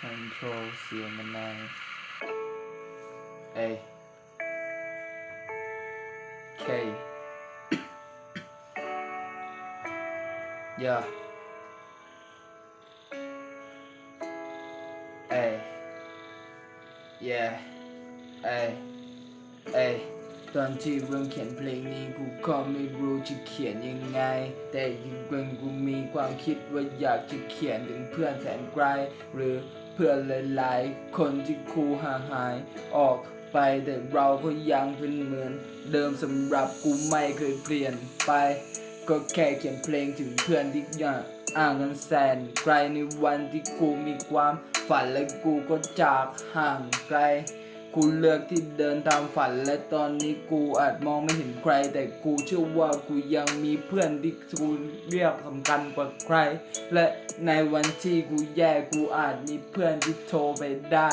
control เสียงมันนายเอ้ย K yeah เอ้ย yeah เอ้ยเอ้ย ตอนที่เริ่มเขียนเพลงนี้กูก็ไม่รู้จะเขียนยังไง แต่ยังเงกูมีความคิดว่าอยากจะเขียนถึงเพื่อนแสนไกล หรือเพื่อนหลายๆ คนที่ครูห่างหายออกไปแต่เราก็ยังเป็นเหมือน เดิมสำหรับกูไม่เคยเปลี่ยนไป ก็แค่เขียนเพลงถึงเพื่อนที่ยังอ่างกันแสนไกลในวันที่กูมีความฝันและกูก็จากห่างไกล กูเลือกที่เดินตามฝัน และตอนนี้กูอาจมองไม่เห็นใคร แต่กูเชื่อว่ากูยังมีเพื่อนที่กูเรียกสำคัญกว่าใคร และในวันที่กูแย่กูอาจมีเพื่อนที่โทรไปได้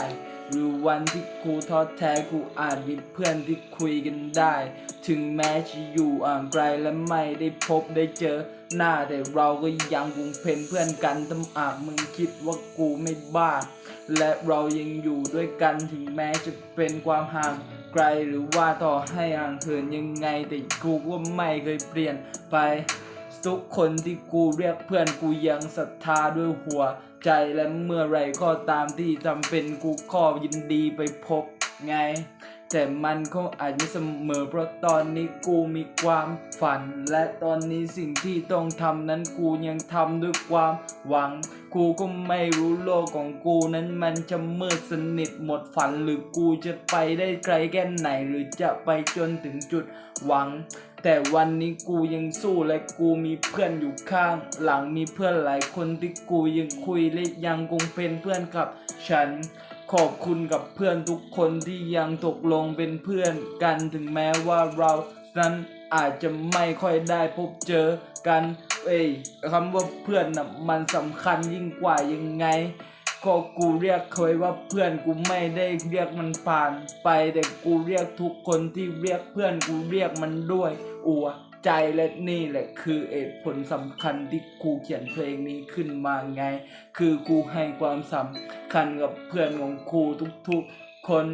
หรือวันที่กูท้อแท้กูอาจมีเพื่อนที่คุยกันได้ ถึงแม้จะอยู่อ่างไกลและไม่ได้พบได้เจอหน้าแต่เราก็ยังคงเป็นเพื่อนกันทำอาจมึงคิดว่ากูไม่บ้า และเรายังอยู่ด้วยกันถึงแม้จะเป็นความห่างไกลหรือว่าต่อให้ห่างเหินยังไงแต่กูก็ไม่เคยเปลี่ยนไป ทุกคนที่กูเรียกเพื่อนกูยังศรัทธาด้วยหัว ใจและเมื่อไรก็ตามที่จำเป็นกูก็ยินดีไปพบไง แต่มันคงอาจไม่เสมอ เพราะตอนนี้กูมีความฝัน และตอนนี้สิ่งที่ต้องทำนั้นกูยังทำด้วยความหวัง กูก็ไม่รู้โลกของกูนั้นมันจะมืดสนิทหมดฝัน หรือกูจะไปได้ไกลแค่ไหนหรือจะไปจนถึงจุดหวัง แต่วันนี้กูยังสู้และกูมีเพื่อนอยู่ข้าง หลังมีเพื่อนหลายคนที่กูยังคุยและยังคงเป็นเพื่อนกับฉัน ขอบคุณกับเพื่อนทุกคนที่ยังตกลงเป็นเพื่อนกันถึงแม้ว่าเรานั้นอาจจะไม่ค่อยได้พบเจอกัน เอ้ยคำว่าเพื่อนน่ะมันสำคัญยิ่งกว่ายังไง ก็กูเรียกเคยว่าเพื่อนกูไม่ได้เรียกมันผ่านไปแต่กูเรียกทุกคนที่เรียกเพื่อนกูเรียกมันด้วย อัว ใจและนี่แหละคือเหตุผลสำคัญที่กูเขียนเพลงนี้ขึ้นมาไง คือกูให้ความสำคัญกับเพื่อนของกูทุกๆคน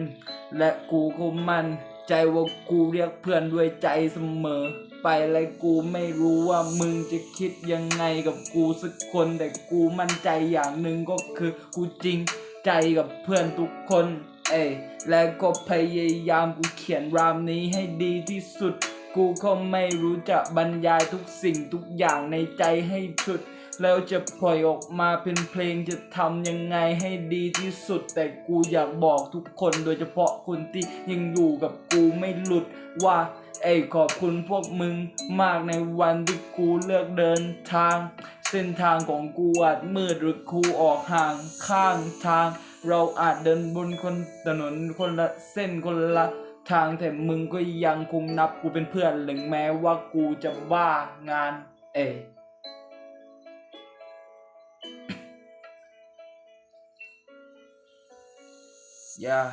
และกูก็มั่นใจว่ากูเรียกเพื่อนด้วยใจเสมอ ไปและกูไม่รู้ว่ามึงจะคิดยังไงกับกูสักคน แต่กูมั่นใจอย่างหนึ่งก็คือกูจริงใจกับเพื่อนทุกคน เอ้และก็พยายามกูเขียนรามนี้ให้ดีที่สุด กูก็ไม่รู้จะบรรยายทุกสิ่งทุกอย่างในใจให้สุด แล้วจะปล่อยออกมาเป็นเพลงจะทำยังไงให้ดีที่สุด แต่กูอยากบอกทุกคนโดยเฉพาะคนที่ยังอยู่กับกูไม่หลุดว่าเอ้ขอบคุณพวกมึงมากในวันที่กูเลือกเดินทาง เส้นทางของกูอาจมืดหรือกูออกห่างข้างทาง เราอาจเดินบนคนถนนคนละเส้นคนละ ทางแต่มึงก็ยังคงนับกูเป็นเพื่อนถึงแม้ว่ากูจะบ้างาน เอ้ย yeah